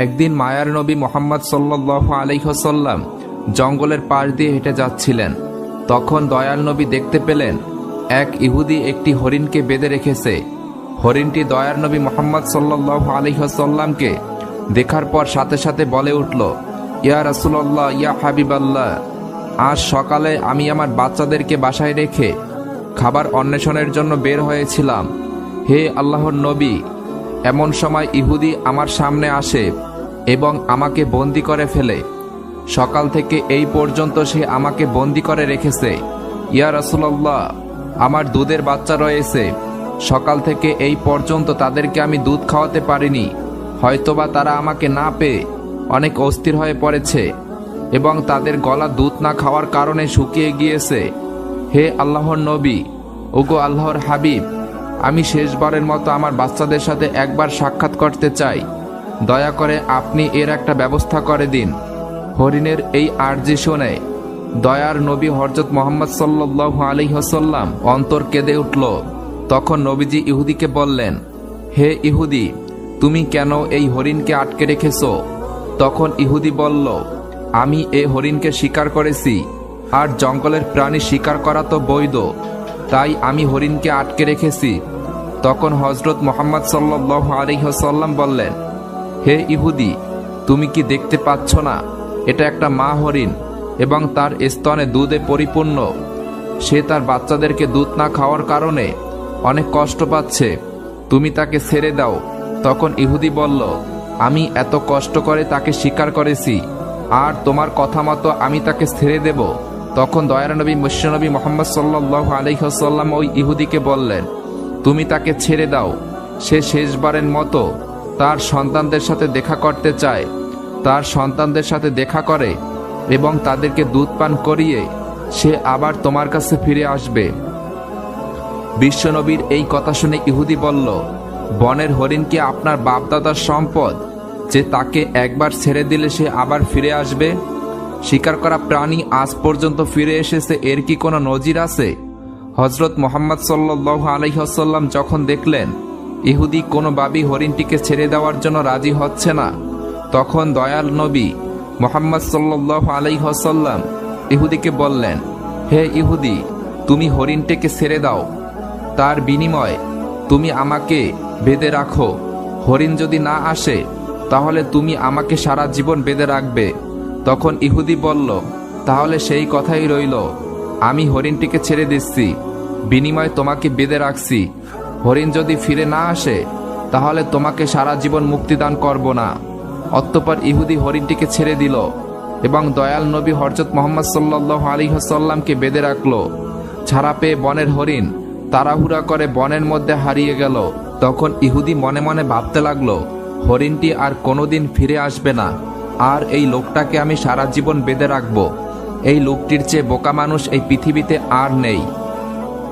একদিন মায়ার নবী মোহাম্মদ সাল্লাহ আলহ্লাম জঙ্গলের পাশ দিয়ে হেঁটে যাচ্ছিলেন। তখন দয়াল নবী দেখতে পেলেন, এক ইহুদি একটি হরিণকে বেঁধে রেখেছে। হরিণটি দয়ার নবী মোহাম্মদ সাল্লাহ আলহ্লামকে দেখার পর সাথে সাথে বলে উঠল, ইয়া রাসুল্লাহ ইয়া হাবিবাল্লাহ, আজ সকালে আমি আমার বাচ্চাদেরকে বাসায় রেখে খাবার অন্বেষণের জন্য বের হয়েছিলাম। হে আল্লাহর নবী এমন সময় ইহুদি আমার সামনে আসে এবং আমাকে বন্দি করে ফেলে। সকাল থেকে এই পর্যন্ত সে আমাকে বন্দি করে রেখেছে। ইয়া রাসুল্লাহ আমার দুধের বাচ্চা রয়েছে। সকাল থেকে এই পর্যন্ত তাদেরকে আমি দুধ খাওয়াতে পারিনি। হয়তোবা তারা আমাকে না পেয়ে অনেক অস্থির হয়ে পড়েছে এবং তাদের গলা দুধ না খাওয়ার কারণে শুকিয়ে গিয়েছে। হে আল্লাহর নবী, ওগো আল্লাহর হাবিব আমি শেষবারের মতো আমার বাচ্চাদের সাথে একবার সাক্ষাৎ করতে চাই। দয়া করে আপনি এর একটা ব্যবস্থা করে দিন। হরিণের এই আর্জি শুনে দয়ার নবী হরজত মোহাম্মদ সাল্লাহ আলিহসাল্লাম অন্তর কেঁদে উঠল। তখন নবীজি ইহুদিকে বললেন, হে ইহুদি, তুমি কেন এই হরিণকে আটকে রেখেছ? তখন ইহুদি বলল, আমি এ হরিণকে শিকার করেছি, আর জঙ্গলের প্রাণী শিকার করা তো বৈধ। তাই আমি হরিণকে আটকে রেখেছি। তখন হজরত মোহাম্মদ সাল্লাহ আলিহসাল্লাম বললেন, হে ইহুদি, তুমি কি দেখতে পাচ্ছ না? এটা একটা মা হরিণ এবং তার স্তনে দুধে পরিপূর্ণ। সে তার বাচ্চাদেরকে দুধ না খাওয়ার কারণে অনেক কষ্ট পাচ্ছে। তুমি তাকে ছেড়ে দাও। তখন ইহুদি বলল, আমি এত কষ্ট করে তাকে স্বীকার করেছি, আর তোমার কথা মতো আমি তাকে ছেড়ে দেব। তখন দয়ার নবী মুশ্যনবী মোহাম্মদ সাল্লাহ আলহ্লাম ওই ইহুদিকে বললেন তুমি তাকে ছেড়ে দাও। সে শেষবারের মতো তার সন্তানদের সাথে দেখা করতে চায়। তার সন্তানদের সাথে দেখা করে এবং তাদেরকে দুধ পান করিয়ে সে আবার তোমার কাছে ফিরে আসবে। বিশ্বনবীর এই কথা শুনে ইহুদি বলল, বনের হরিণ কি আপনার বাপদাদার সম্পদ যে তাকে একবার ছেড়ে দিলে সে আবার ফিরে আসবে? শিকার করা প্রাণী আজ পর্যন্ত ফিরে এসেছে, এর কি কোনো নজির আছে? হজরত মোহাম্মদ সাল্লাহ আলহ্লাম যখন দেখলেন ইহুদি কোনোভাবেই হরিণটিকে ছেড়ে দেওয়ার জন্য রাজি হচ্ছে না, তখন দয়াল নবী মোহাম্মদ সাল্লাহ আলাইহসাল্লাম ইহুদিকে বললেন, হে ইহুদি, তুমি হরিণটিকে ছেড়ে দাও। তার বিনিময় তুমি আমাকে বেঁধে রাখো। হরিণ যদি না আসে, তাহলে তুমি আমাকে সারা জীবন বেঁধে রাখবে। তখন ইহুদি বলল, তাহলে সেই কথাই রইল আমি হরিণটিকে ছেড়ে দিচ্ছি। বিনিময় তোমাকে বেঁধে রাখছি। হরিণ যদি ফিরে না আসে, তাহলে তোমাকে সারা জীবন মুক্তিদান করব না। অতঃপর ইহুদি হরিণটিকে ছেড়ে দিল এবং দয়াল নবী হরজত মোহাম্মদ সাল্লাহ আলিহাসাল্লামকে বেঁধে রাখল। ছাড়া পেয়ে বনের হরিণ তাড়াহুড়া করে বনের মধ্যে হারিয়ে গেল। তখন ইহুদি মনে মনে ভাবতে লাগল, হরিণটি আর কোনোদিন ফিরে আসবে না। আর এই লোকটাকে আমি সারা জীবন বেঁধে রাখব। এই লোকটির চেয়ে বোকা মানুষ এই পৃথিবীতে আর নেই।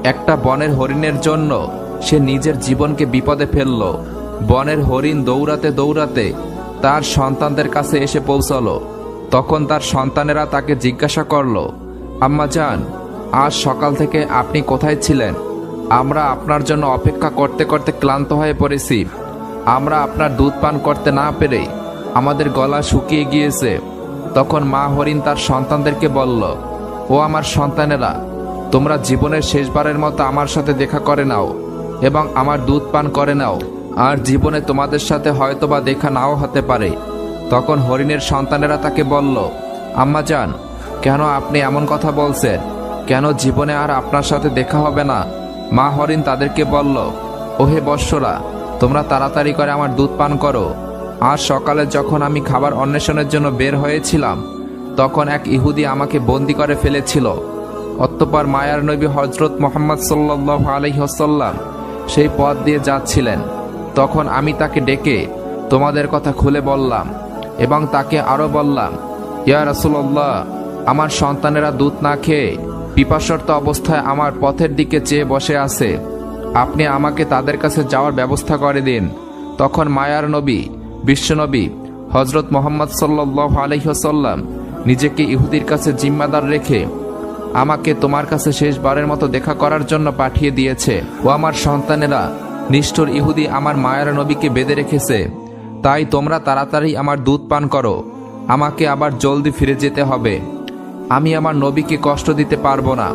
একটা বনের হরিণের জন্য সে নিজের জীবনকে বিপদে ফেলল। বনের হরিণ দৌড়াতে দৌড়াতে তার সন্তানদের কাছে এসে পৌঁছালো। তখন তার সন্তানেরা তাকে জিজ্ঞাসা করল, আম্মা যান আজ সকাল থেকে আপনি কোথায় ছিলেন? আমরা আপনার জন্য অপেক্ষা করতে করতে ক্লান্ত হয়ে পড়েছি। আমরা আপনার দুধ পান করতে না পেরে আমাদের গলা শুকিয়ে গিয়েছে। তখন মা হরিণ তার সন্তানদেরকে বলল, ও আমার সন্তানেরা, তোমরা জীবনের শেষবারের মতো আমার সাথে দেখা করে নাও এবং আমার দুধ পান করে নাও। আর জীবনে তোমাদের সাথে হয়তোবা দেখা নাও হতে পারে। তখন হরিণের সন্তানেরা তাকে বলল, আম্মা যান কেন আপনি এমন কথা বলছেন? কেন জীবনে আর আপনার সাথে দেখা হবে না? মা হরিণ তাদেরকে বলল, ওহে বৎসরা, তোমরা তাড়াতাড়ি করে আমার দুধ পান করো। আজ সকালে যখন আমি খাবার অন্বেষণের জন্য বের হয়েছিলাম, তখন এক ইহুদি আমাকে বন্দি করে ফেলেছিল। অতঃপর মায়ার নবী হজরত মোহাম্মদ সাল্লাহ আলহ্লাম সেই পথ দিয়ে যাচ্ছিলেন। তখন আমি তাকে ডেকে তোমাদের কথা খুলে বললাম এবং তাকে আরও বললাম, ইয়া রাসুল্লাহ আমার সন্তানেরা দুধ না খেয়ে পিপাসর্ত অবস্থায় আমার পথের দিকে চেয়ে বসে আছে। আপনি আমাকে তাদের কাছে যাওয়ার ব্যবস্থা করে দিন। তখন মায়ার নবী বিশ্বনবী হজরত মোহাম্মদ সাল্লাহ আলহ্লাম নিজেকে ইহুদির কাছে জিম্মাদার রেখে আমাকে তোমার কাছে শেষবারের মতো দেখা করার জন্য পাঠিয়ে দিয়েছে। ও আমার সন্তানেরা, নিষ্ঠুর ইহুদি আমার মায়ার নবীকে বেঁধে রেখেছে। তাই তোমরা তাড়াতাড়ি আমার দুধ পান করো। আমাকে আবার জলদি ফিরে যেতে হবে। আমি আমার নবীকে কষ্ট দিতে পারব না।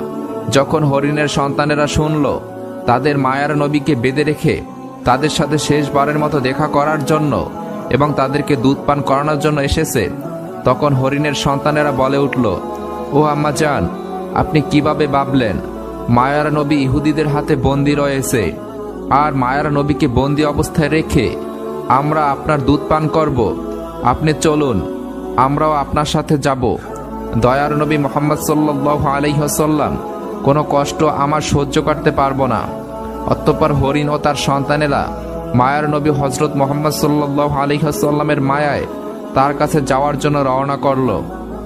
যখন হরিণের সন্তানেরা শুনল, তাদের মায়ার নবীকে বেঁধে রেখে তাদের সাথে শেষবারের মতো দেখা করার জন্য এবং তাদেরকে দুধ পান করানোর জন্য এসেছে। তখন হরিণের সন্তানেরা বলে উঠল, ও আম্মা যান আপনি কীভাবে ভাবলেন, মায়ার নবী ইহুদিদের হাতে বন্দি রয়েছে, আর মায়ার নবীকে বন্দি অবস্থায় রেখে আমরা আপনার দুধ পান করব। আপনি চলুন, আমরাও আপনার সাথে যাব। দয়ার নবী মোহাম্মদ সাল্লাহ আলহ্লাম কোনো কষ্ট আমার সহ্য করতে পারব না। অতঃপর হরিণ ও তার সন্তানেরা মায়ার নবী হজরত মোহাম্মদ সাল্লাহ আলহ্লামের মায়ায় তার কাছে যাওয়ার জন্য রওনা করল।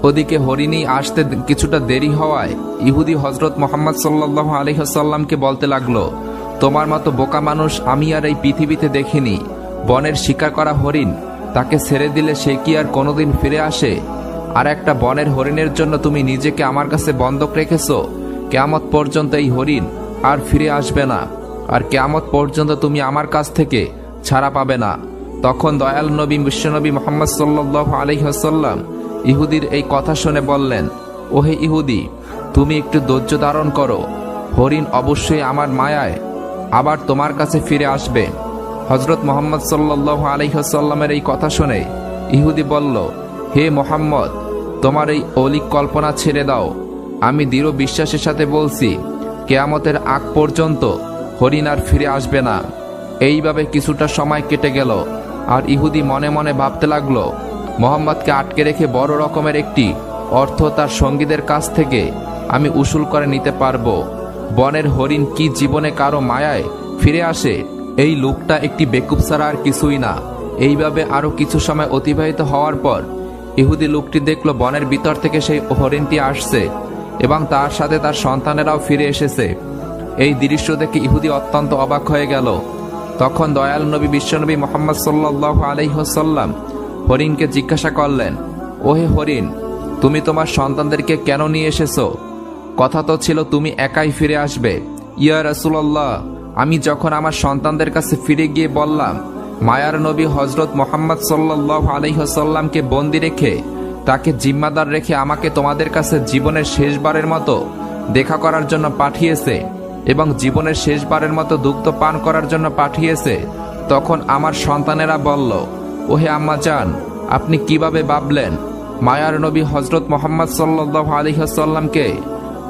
ওদিকে হরিণী আসতে কিছুটা দেরি হওয়ায় ইহুদি হজরত মোহাম্মদ সাল্লাহ আলহ্লামকে বলতে লাগল, তোমার মতো বোকা মানুষ আমি আর এই পৃথিবীতে দেখিনি। বনের শিকার করা হরিণ, তাকে ছেড়ে দিলে সে কি আর কোনোদিন ফিরে আসে? আর একটা বনের হরিণের জন্য তুমি নিজেকে আমার কাছে বন্ধক রেখেছ? কেয়ামত পর্যন্ত এই হরিণ আর ফিরে আসবে না। আর কেয়ামত পর্যন্ত তুমি আমার কাছ থেকে ছাড়া পাবে না। তখন দয়াল নবী বিশ্বনবী মোহাম্মদ সাল্লাহ আলহিহাসাল্লাম ইহুদির এই কথা শুনে বললেন, ওহে ইহুদি, তুমি একটু ধৈর্য ধারণ করো। হরিণ অবশ্যই আমার মায়ায় আবার তোমার কাছে ফিরে আসবে। হজরত মোহাম্মদ সাল্লাহ আলহিহাসাল্লামের এই কথা শুনে ইহুদি বলল, হে মোহাম্মদ, তোমার এই অলিক কল্পনা ছেড়ে দাও। আমি দৃঢ় বিশ্বাসের সাথে বলছি, কেয়ামতের আগ পর্যন্ত হরিণ আর ফিরে আসবে না। এইভাবে কিছুটা সময় কেটে গেল, আর ইহুদি মনে মনে ভাবতে লাগল, মোহাম্মদকে আটকে রেখে বড় রকমের একটি অর্থ তার সঙ্গীদের কাছ থেকে আমি উসুল করে নিতে পারব। বনের হরিণ কি জীবনে কারও মায়ায় ফিরে আসে? এই লোকটা একটি বেকুব ছাড়া আর কিছুই না। এইভাবে আরও কিছু সময় অতিবাহিত হওয়ার পর ইহুদি লোকটি দেখল বনের ভিতর থেকে সেই হরিণটি আসছে এবং তার সাথে তার সন্তানেরাও ফিরে এসেছে। এই দৃশ্য দেখে ইহুদি অত্যন্ত অবাক হয়ে গেল। তখন দয়াল নবী বিশ্বনবী মোহাম্মদ সাল্লাহ আলহিহসাল্লাম হরিণকে জিজ্ঞাসা করলেন, ওহে হরিণ, তুমি তোমার সন্তানদেরকে কেন নিয়ে এসেছ? কথা তো ছিল তুমি একাই ফিরে আসবে। ইয়া রসুল্লাহ আমি যখন আমার সন্তানদের কাছে ফিরে গিয়ে বললাম, মায়ার নবী হজরত মোহাম্মদ সাল্লাহ আলহিহসাল্লামকে বন্দি রেখে, তাকে জিম্মাদার রেখে আমাকে তোমাদের কাছে জীবনের শেষবারের মতো দেখা করার জন্য পাঠিয়েছে এবং জীবনের শেষবারের মতো দুগ্ধ পান করার জন্য পাঠিয়েছে, তখন আমার সন্তানেরা বলল, ওহে আম্মা যান আপনি কীভাবে ভাবলেন মায়ার নবী হজরত মোহাম্মদ সাল্লাহ আলহিহাসাল্লামকে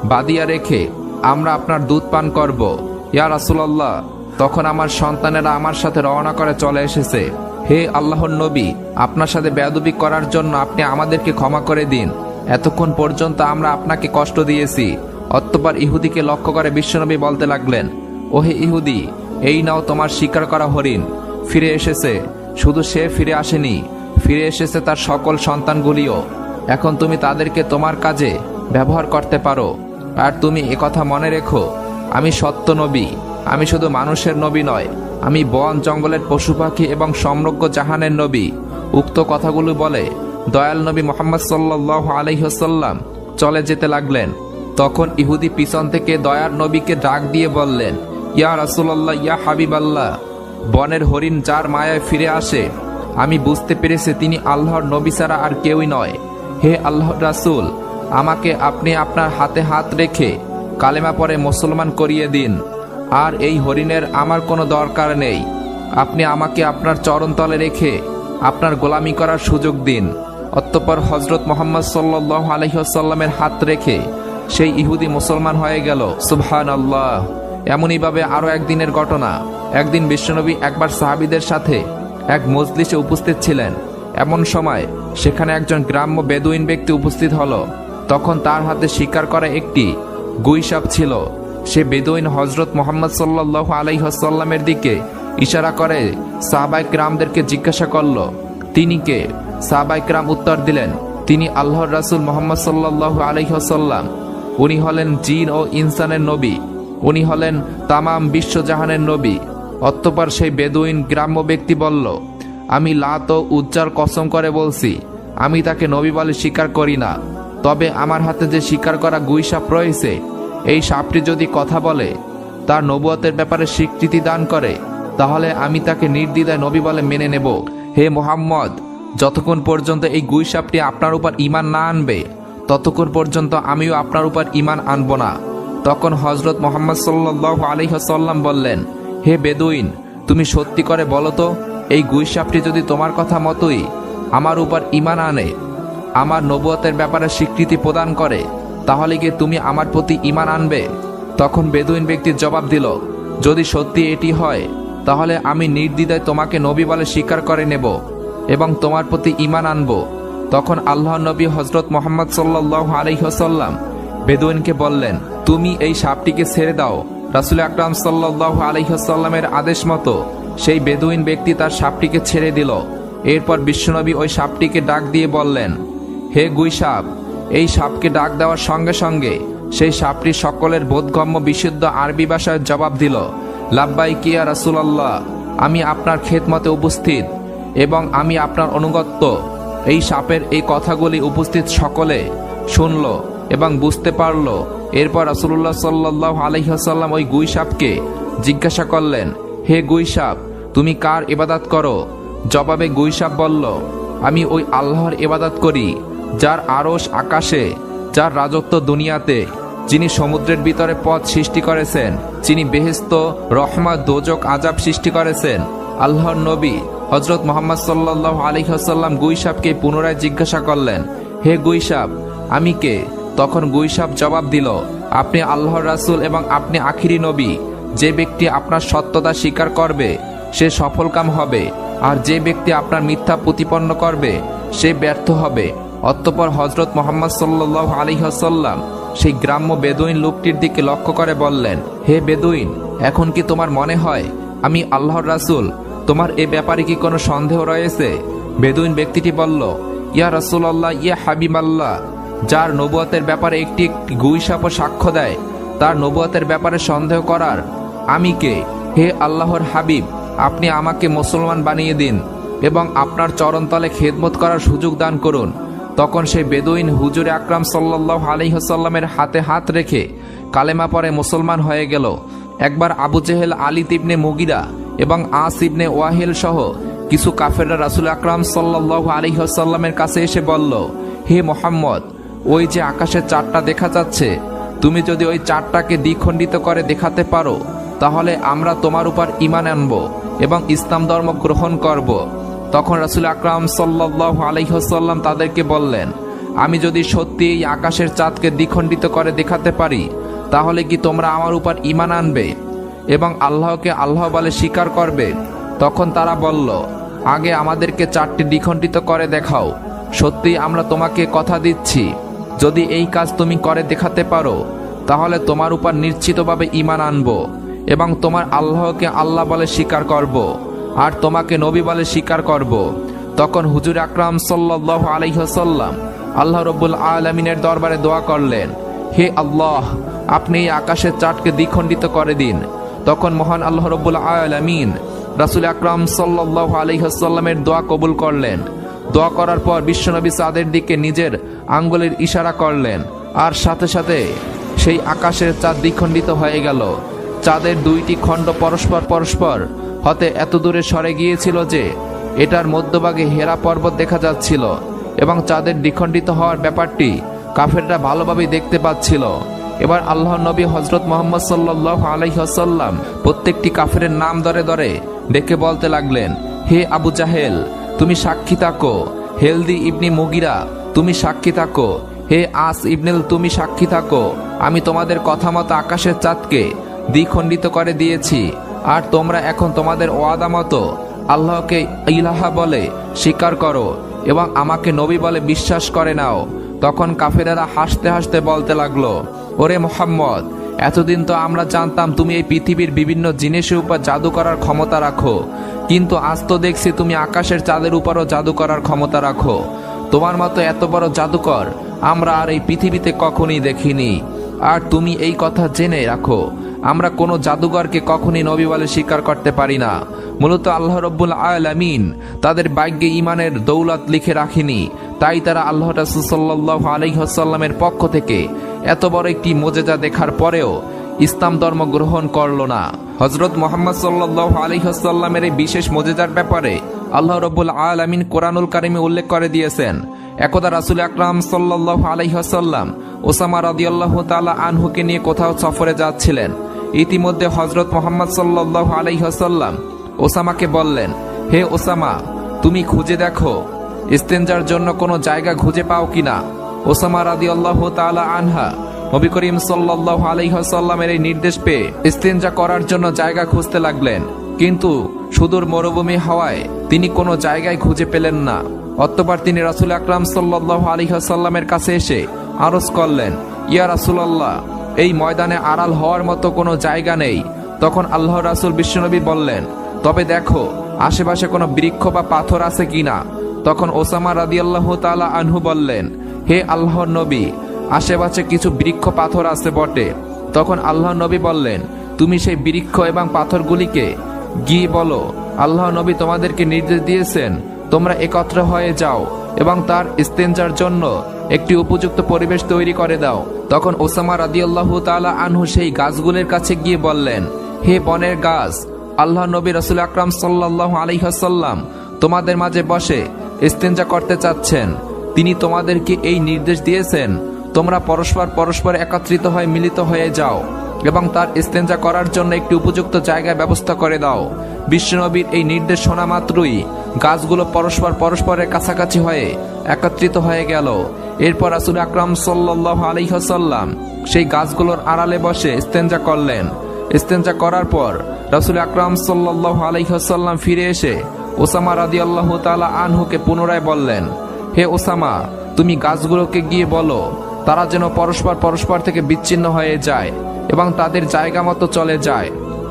বাদিয়া রেখে আমরা আপনার দুধ পান করব? ইয়া রাসুলাল্লাহ, তখন আমার সন্তানেরা আমার সাথে রওনা করে চলে এসেছে। হে আল্লাহর নবী, আপনার সাথে বেয়াদবি করার জন্য আপনি আমাদেরকে ক্ষমা করে দিন। এতক্ষণ পর্যন্ত আমরা আপনাকে কষ্ট দিয়েছি। অতঃপর ইহুদিকে লক্ষ্য করে বিশ্বনবী বলতে লাগলেন, ওহে ইহুদি, এই নাও তোমার স্বীকার করা হরিণ। ফিরে এসেছে। শুধু সে ফিরে আসেনি। ফিরে এসেছে তার সকল সন্তানগুলিও। এখন তুমি তাদেরকে তোমার কাজে ব্যবহার করতে পারো। আর তুমি একথা মনে রেখো, আমি সত্য নবী, আমি শুধু মানুষের নবী নয়, আমি বন, জঙ্গলের পশু পাখি এবং সমগ্র জাহানের নবী। উক্ত কথাগুলো বলে দয়াল নবী মোহাম্মদ সাল্লাহ আলহিহসাল্লাম চলে যেতে লাগলেন। তখন ইহুদি পিছন থেকে দয়ার নবীকে ডাক দিয়ে বললেন, ইয়া রাসুলাল্লাহ, ইয়া হাবিব আল্লাহ বনের হরিণ যার মায়ায় ফিরে আসে, আমি বুঝতে পেরেছি তিনি আল্লাহর নবী ছাড়া আর কেউই নয়। হে আল্লাহ রাসুল, আমাকে আপনি আপনার হাতে হাত রেখে কালেমা পরে মুসলমান করিয়ে দিন, আর এই হরিণের আমার কোনো দরকার নেই। আপনি আমাকে আপনার চরণতলে রেখে আপনার গোলামি করার সুযোগ দিন। অতঃপর হজরত মোহাম্মদ সাল্লাহ আলহিহাসাল্লামের হাত রেখে সেই ইহুদি মুসলমান হয়ে গেল। সুবহান আল্লাহ এমনইভাবে আরও একদিনের ঘটনা। একদিন বিশ্বনবী একবার সাহাবিদের সাথে এক মজলিসে উপস্থিত ছিলেন। এমন সময় সেখানে একজন গ্রাম্য বেদুইন ব্যক্তি উপস্থিত হলো। তখন তার হাতে শিকার করা একটি গুইসাপ ছিল। সে বেদুইন হজরত মোহাম্মদ সাল্লাহ আলাইহাসাল্লামের দিকে ইশারা করে সাহবাই ক্রামদেরকে জিজ্ঞাসা করল, তিনি কে? সাহবাই ক্রাম উত্তর দিলেন, তিনি আল্লাহর রাসুল মোহাম্মদ সাল্লাহ আলাইহাসাল্লাম উনি হলেন জিন ও ইনসানের নবী। উনি হলেন তামাম বিশ্বজাহানের নবী। অতঃপর সেই বেদুইন গ্রাম্য ব্যক্তি বলল, আমি লাত ও উজ্জার কসম করে বলছি, আমি তাকে নবী বলে স্বীকার করি না। তবে আমার হাতে যে স্বীকার করা গুই সাপ রয়েছে, এই সাপটি যদি কথা বলে, তার নবুয়তের ব্যাপারে স্বীকৃতি দান করে, তাহলে আমি তাকে নির্দ্বিধায় নবী বলে মেনে নেব। হে মোহাম্মদ, যতক্ষণ পর্যন্ত এই গুই সাপটি আপনার উপর ইমান না আনবে ততক্ষণ পর্যন্ত আমিও আপনার উপর ইমান আনব না। তখন হজরত মোহাম্মদ সাল্লাহ আলহিহসাল্লাম বললেন, হে বেদুইন, তুমি সত্যি করে বলো তো, এই গুইসাপটি যদি তোমার কথা মতোই আমার উপর ইমান আনে, আমার নবুয়তের ব্যাপারে স্বীকৃতি প্রদান করে, তাহলে কি তুমি আমার প্রতি ইমান আনবে? তখন বেদুইন ব্যক্তির জবাব দিল, যদি সত্যি এটি হয়, তাহলে আমি নির্দ্বিধায় তোমাকে নবী বলে স্বীকার করে নেব এবং তোমার প্রতি ইমান আনব। তখন আল্লাহ নবী হজরত মোহাম্মদ সাল্লাহ আলহিহসাল্লাম বেদুইনকে বললেন, তুমি এই সাপটিকে ছেড়ে দাও। রাসুল আকরাম সাল্লাহ আলহিহসাল্লামের আদেশ মতো সেই বেদুইন ব্যক্তি তার সাপটিকে ছেড়ে দিল। এরপর বিশ্বনবী ওই সাপটিকে ডাক দিয়ে বললেন, হে গুই সাপ, এই সাপকে ডাক দেওয়ার সঙ্গে সঙ্গে সেই সাপটি সকলের বোধগম্য বিশুদ্ধ আরবি ভাষায় জবাব দিল, লাব্বাই কিয়া রাসুলাল্লাহ, আমি আপনার খেদমতে উপস্থিত এবং আমি আপনার অনুগত্য। এই সাপের এই কথাগুলি উপস্থিত সকলে শুনল এবং বুঝতে পারল। এরপর রাসুল্লাহ সাল্লাহ আলহিহাসাল্লাম ওই গুই সাপকে জিজ্ঞাসা করলেন, হে গুই সাপ, তুমি কার ইবাদাত করো? জবাবে গুই সাপ বলল, আমি ওই আল্লাহর ইবাদাত করি, যার আরশ আকাশে, যার রাজত্ব দুনিয়াতে, যিনি সমুদ্রের ভিতরে পথ সৃষ্টি করেছেন, যিনি বেহেস্ত রহমা দোজক, আজাব সৃষ্টি করেছেন, আল্লাহর নবী হজরত মোহাম্মদ সাল্লাহ আলিহাসাল্লাম গুইসাবকে পুনরায় জিজ্ঞাসা করলেন, হে গুইসাব আমি কে? তখন গুইসাব জবাব দিল, আপনি আল্লাহর রাসূল এবং আপনি আখিরি নবী। যে ব্যক্তি আপনার সত্যতা স্বীকার করবে, সে সফলকাম হবে। আর যে ব্যক্তি আপনার মিথ্যা প্রতিপন্ন করবে, সে ব্যর্থ হবে। অতঃপর হজরত মোহাম্মদ সাল্লাহ আলিহাসাল্লাম সেই গ্রাম্য বেদুইন লোকটির দিকে লক্ষ্য করে বললেন, হে বেদুইন, এখন কি তোমার মনে হয় আমি আল্লাহর রাসূল তোমার এ ব্যাপারে কি কোনো সন্দেহ রয়েছে? বেদুইন ব্যক্তিটি বলল, ইয়া রাসূলুল্লাহ, ইয়া হাবিব আল্লাহ যার নবুয়তের ব্যাপারে একটি একটি গুইসাপ সাক্ষ্য দেয়, তার নবুয়তের ব্যাপারে সন্দেহ করার আমি কে? হে আল্লাহর হাবিব, আপনি আমাকে মুসলমান বানিয়ে দিন এবং আপনার চরণতলে খেদমত করার সুযোগ দান করুন। তখন সেই বেদুইন হুজুরে আকরাম সাল্লাহ আলিহাসাল্লামের হাতে হাত রেখে কালেমা পরে মুসলমান হয়ে গেল। একবার আবু জেহেল আলী তিবনে মুগিরা এবং আস ইবনে ওয়াহেল সহ কিছু কাফেররা রাসুল আকরাম সাল্লাহ আলিহাসাল্লামের কাছে এসে বলল, হে মোহাম্মদ, ওই যে আকাশের চারটা দেখা যাচ্ছে, তুমি যদি ওই চারটাকে দ্বিখণ্ডিত করে দেখাতে পারো, তাহলে আমরা তোমার উপর ইমান আনব এবং ইসলাম ধর্ম গ্রহণ করব। তখন রাসুল আকরাম সাল্লাহ আলহিহসাল্লাম তাদেরকে বললেন, আমি যদি সত্যি এই আকাশের চাঁদকে দ্বিখণ্ডিত করে দেখাতে পারি, তাহলে কি তোমরা আমার উপর ইমান আনবে? এবং আল্লাহকে আল্লাহ বলে স্বীকার করবে। তখন তারা বলল, আগে আমাদেরকে চারটি দ্বিখণ্ডিত করে দেখাও। সত্যি আমরা তোমাকে কথা দিচ্ছি। যদি এই কাজ তুমি করে দেখাতে পারো, তাহলে তোমার উপর নিশ্চিতভাবে ইমান আনব এবং তোমার আল্লাহকে আল্লাহ বলে স্বীকার করব আর তোমাকে নবী বলে স্বীকার করব। তখন হুজুর আকরাম সাল্লাহ আলহ্লাম আল্লাহ রব্বুল আলমিনের দরবারে দোয়া করলেন, হে আল্লাহ, আপনি এই আকাশের চাটকে দ্বিখণ্ডিত করে দিন। তখন মহান আল্লাহ রব্বুল আলমিন রাসুল আকরাম সাল্লাহ আলহ্লামের দোয়া কবুল করলেন। দোয়া করার পর বিশ্বনবী সাদের দিকে নিজের আঙ্গুলের ইশারা করলেন আর সাথে সাথে সেই আকাশের চাঁদ দ্বিখণ্ডিত হয়ে গেল। চাঁদের দুইটি খণ্ড পরস্পর পরস্পর হতে এত দূরে সরে গিয়েছিল যে এটার মধ্যভাগে হেরা পর্বত দেখা যাচ্ছিল এবং চাঁদের দ্বিখণ্ডিত হওয়ার ব্যাপারটি কাফেররা ভালোভাবেই দেখতে পাচ্ছিল। এবার আল্লাহ নবী হজরত মোহাম্মদ সাল্লাহ আলহ্লাম প্রত্যেকটি কাফের নাম দরে দরে ডেকে বলতে লাগলেন, হে আবু জাহেল, তুমি সাক্ষী থাকো। হেলদি ইবনি মুগিরা, তুমি সাক্ষী থাকো। হে আস ইবনেল, তুমি সাক্ষী থাকো। আমি তোমাদের কথা মতো আকাশের চাঁদকে দ্বিখণ্ডিত করে দিয়েছি। আর তোমরা এখন তোমাদের ওয়াদা মতো আল্লাহকে ইলাহা বলে স্বীকার করো এবং আমাকে নবী বলে বিশ্বাস করে নাও। তখন কাফেরেরা হাসতে হাসতে বলতে লাগল ওরে মোহাম্মদ, এতদিন তো আমরা জানতাম তুমি এই পৃথিবীর বিভিন্ন জিনিসের উপর জাদু করার ক্ষমতা রাখো। কিন্তু আজ তো দেখছি তুমি আকাশের চাঁদের উপরও জাদু করার ক্ষমতা রাখো। তোমার মতো এত বড় জাদুকর আমরা আর এই পৃথিবীতে কখনই দেখিনি। আর তুমি এই কথা জেনে রাখো, আমরা কোনো জাদুঘরকে কখনই নবী বলে স্বীকার করতে পারি না। মূলত আল্লাহ রব্বুল আলামিন তাদের ভাগ্যে ইমানের দৌলত লিখে রাখেনি। তাই তারা আল্লাহ রাসুসাল্লাহ আলহিহাসাল্লামের পক্ষ থেকে এত বড় একটি মোজেজা দেখার পরেও ইসলাম ধর্ম গ্রহণ করল না। হজরত মোহাম্মদ সাল্লাহ আলহিহাসাল্লামের এই বিশেষ মোজেজার ব্যাপারে আল্লাহ রব্বুল আলামিন কোরআনুল কারিমে উল্লেখ করে দিয়েছেন। একদা রাসুল আকরাম সাল্লাহ আলাইহাসাল্লাম ওসামা রাদিয়াল্লাহু তাআলা আনহুকে নিয়ে কোথাও সফরে যাচ্ছিলেন। ইতিমধ্যে হজরত মোহাম্মদ সাল্লাহ আলাইহাসাল্লাম ওসামাকে বললেন, হে ওসামা, তুমি খুঁজে দেখো ইস্তেঞ্জার জন্য কোনো জায়গা খুঁজে পাও কিনা? ওসামা রাদিয়াল্লাহু তাআলা আনহা, নবী করিম সাল্লাহ আলাইহাসাল্লামের এই নির্দেশ পেয়ে ইস্তেঞ্জা করার জন্য জায়গা খুঁজতে লাগলেন। কিন্তু সুদূর মরুভূমি হওয়ায় তিনি কোনো জায়গায় খুঁজে পেলেন না। অতঃপর তিনি রাসুল আকরাম সাল্লাহ আলিহাসাল্লামের কাছে এসে আরজ করলেন, ইয়া রাসুলাল্লাহ, এই ময়দানে আড়াল হওয়ার মতো কোনো জায়গা নেই। তখন আল্লাহ রাসুল বিশ্বনবী বললেন, তবে দেখো, আশেপাশে কোনো বৃক্ষ বা পাথর আছে কিনা? তখন ওসামা রাদিয়াল্লাহ তাআলা আনহু বললেন হে আল্লাহর নবী, আশেপাশে কিছু বৃক্ষ পাথর আছে বটে। তখন আল্লাহ নবী বললেন, তুমি সেই বৃক্ষ এবং পাথরগুলিকে গিয়ে বলো। আল্লাহ নবী তোমাদেরকে নির্দেশ দিয়েছেন, তোমরা একত্র হয়ে যাও এবং তার ইস্তেঞ্জার জন্য একটি উপযুক্ত পরিবেশ তৈরি করে দাও। তখন ওসামা রাদিয়াল্লাহু তাআলা আনহু সেই গাছগুলির কাছে গিয়ে বললেন, হে বনের গাছ আল্লাহ নবী রসুল আকরাম সাল্লাহ আলিহাসাল্লাম তোমাদের মাঝে বসে ইস্তেঞ্জা করতে চাচ্ছেন। তিনি তোমাদেরকে এই নির্দেশ দিয়েছেন, তোমরা পরস্পর পরস্পর একত্রিত হয়ে মিলিত হয়ে যাও এবং তার ইস্তেঞ্জা করার জন্য একটি উপযুক্ত জায়গায় ব্যবস্থা করে দাও। বিশ্বনবীর এই নির্দেশ শোনা মাত্রই গাছগুলো পরস্পর পরস্পরের কাছাকাছি হয়ে একত্রিত হয়ে গেল। এরপর রাসুল আকরাম সাল্লাহ আলিহাসাল্লাম সেই গাছগুলোর আড়ালে বসে ইস্তেঞ্জা করলেন। ইস্তেঞ্জা করার পর রাসুল আকরাম সাল্লাহ আলহিহাসাল্লাম ফিরে এসে ওসামা রাদি আল্লাহ তালা আনহুকে পুনরায় বললেন হে ওসামা, তুমি গাছগুলোকে গিয়ে বলো, তারা যেন পরস্পর পরস্পর থেকে বিচ্ছিন্ন হয়ে যায় এবং তাদের জায়গা মতো চলে যায়।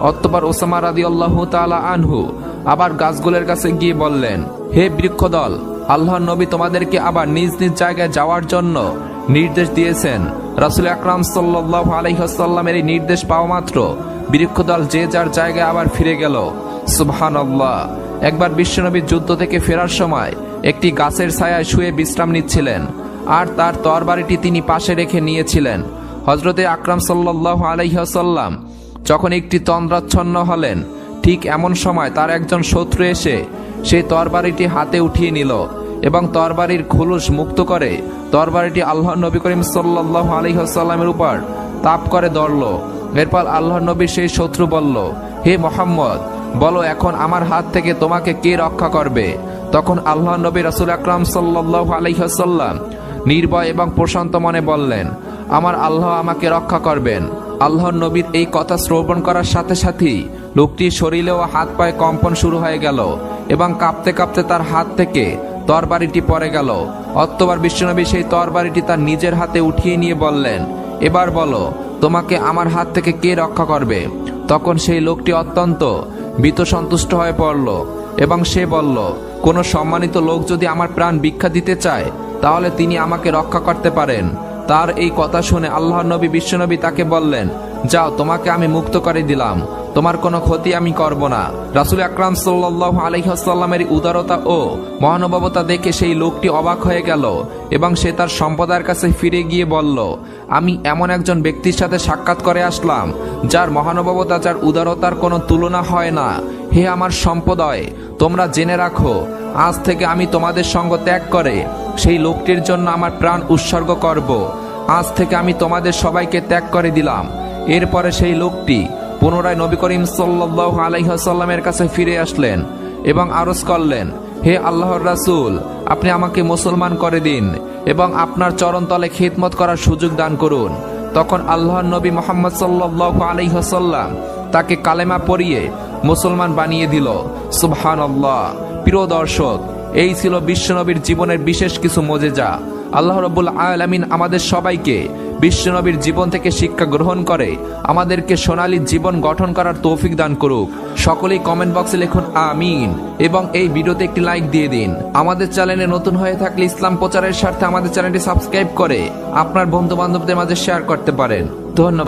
অতবার ওসামা রাদি আল্লাহ তালা আনহু আবার গাছগুলোর কাছে গিয়ে বললেন, হে বৃক্ষদল, আল্লাহর নবী তোমাদেরকে আবার নিজ নিজ জায়গায় যাওয়ার জন্য নির্দেশ দিয়েছেন। রাসুল আকরাম সাল্লাহ আলহিহাসাল্লামের এই নির্দেশ পাওয়া মাত্র। বৃক্ষদল যে যার জায়গায় আবার ফিরে গেল। সুবহান আল্লাহ একবার বিশ্বনবী যুদ্ধ থেকে ফেরার সময় একটি গাছের ছায়ায় শুয়ে বিশ্রাম নিচ্ছিলেন, আর তার তরবারিটি তিনি পাশে রেখে নিয়েছিলেন। হজরতে আকরাম সাল্লাহ আলহিহাসাল্লাম যখন একটি তন্দ্রাচ্ছন্ন হলেন, ঠিক এমন সময় তার একজন শত্রু এসে সেই তরবারিটি হাতে উঠিয়ে নিল এবং তরবারির খুলুস মুক্ত করে তরবারিটি আল্লাহ নবী করিম সাল্লাহ আলহিহাসাল্লামের উপর তাপ করে ধরল। এরপর আল্লাহ নবীর সেই শত্রু বলল, হে মোহাম্মদ বলো, এখন আমার হাত থেকে তোমাকে কে রক্ষা করবে? তখন আল্লাহ নবী রাসুল আকরাম সাল্লাহ আলহিহাসাল্লাম নির্ভয় এবং প্রশান্ত মনে বললেন, আমার আল্লাহ আমাকে রক্ষা করবেন। আল্লাহর নবীর এই কথা শ্রবণ করার সাথে সাথেই লোকটির শরীরে ও হাত পায়ে কম্পন শুরু হয়ে গেল এবং কাঁপতে কাঁপতে তার হাত থেকে তরবারিটি পড়ে গেল। অত্তবার বিশ্বনবী সেই তরবারিটি তার নিজের হাতে উঠিয়ে নিয়ে বললেন, এবার বলো, তোমাকে আমার হাত থেকে কে রক্ষা করবে? তখন সেই লোকটি অত্যন্ত ভীত সন্তুষ্ট হয়ে পড়ল, এবং সে বলল, কোনো সম্মানিত লোক যদি আমার প্রাণ ভিক্ষা দিতে চায়, তাহলে তিনি আমাকে রক্ষা করতে পারেন। তার এই কথা শুনে আল্লাহ নবী বিশ্বনবী তাকে বললেন, যাও, তোমাকে আমি মুক্ত করে দিলাম। তোমার কোনো ক্ষতি আমি করব না। রাসুল আকরাম সাল্লাহ আলহিহাসাল্লামের উদারতা ও মহানুভবতা দেখে সেই লোকটি অবাক হয়ে গেল এবং সে তার সম্পদার কাছে ফিরে গিয়ে বলল, আমি এমন একজন ব্যক্তির সাথে সাক্ষাৎ করে আসলাম, যার মহানুভবতা, যার উদারতার কোনো তুলনা হয় না। হে আমার সম্পদয় তোমরা জেনে রাখো, আজ থেকে আমি তোমাদের সঙ্গ ত্যাগ করে সেই লোকটির জন্য আমার প্রাণ উৎসর্গ করব। আজ থেকে আমি তোমাদের সবাইকে ত্যাগ করে দিলাম। এরপরে সেই লোকটি পুনরায় নবী করিম সাল্লাহ আলাইসাল্লামের কাছে ফিরে আসলেন এবং আরজ করলেন, হে আল্লাহর রাসুল, আপনি আমাকে মুসলমান করে দিন এবং আপনার চরণতলে খিদমত করার সুযোগ দান করুন। তখন আল্লাহর নবী মোহাম্মদ সাল্লাহ আলাইহাসাল্লাম তাকে কালেমা পরিয়ে মুসলমান বানিয়ে দিল। সুবহান আল্লাহ প্রিয় দর্শক, এই ছিল বিশ্বনবীর জীবনের বিশেষ কিছু মজেজা। আল্লাহ রবুল আলমিন আমাদের সবাইকে বিশ্বনবীর জীবন থেকে শিক্ষা গ্রহণ করে। আমাদেরকে সোনালী জীবন গঠন করার তৌফিক দান করুক। সকলেই কমেন্ট বক্সে লিখুন, আমিন। এবং এই ভিডিওতে একটি লাইক দিয়ে দিন। আমাদের চ্যানেলে নতুন হয়ে থাকলে ইসলাম প্রচারের স্বার্থে আমাদের চ্যানেলটি সাবস্ক্রাইব করে আপনার বন্ধু বান্ধবদের মাঝে শেয়ার করতে পারেন। ধন্যবাদ।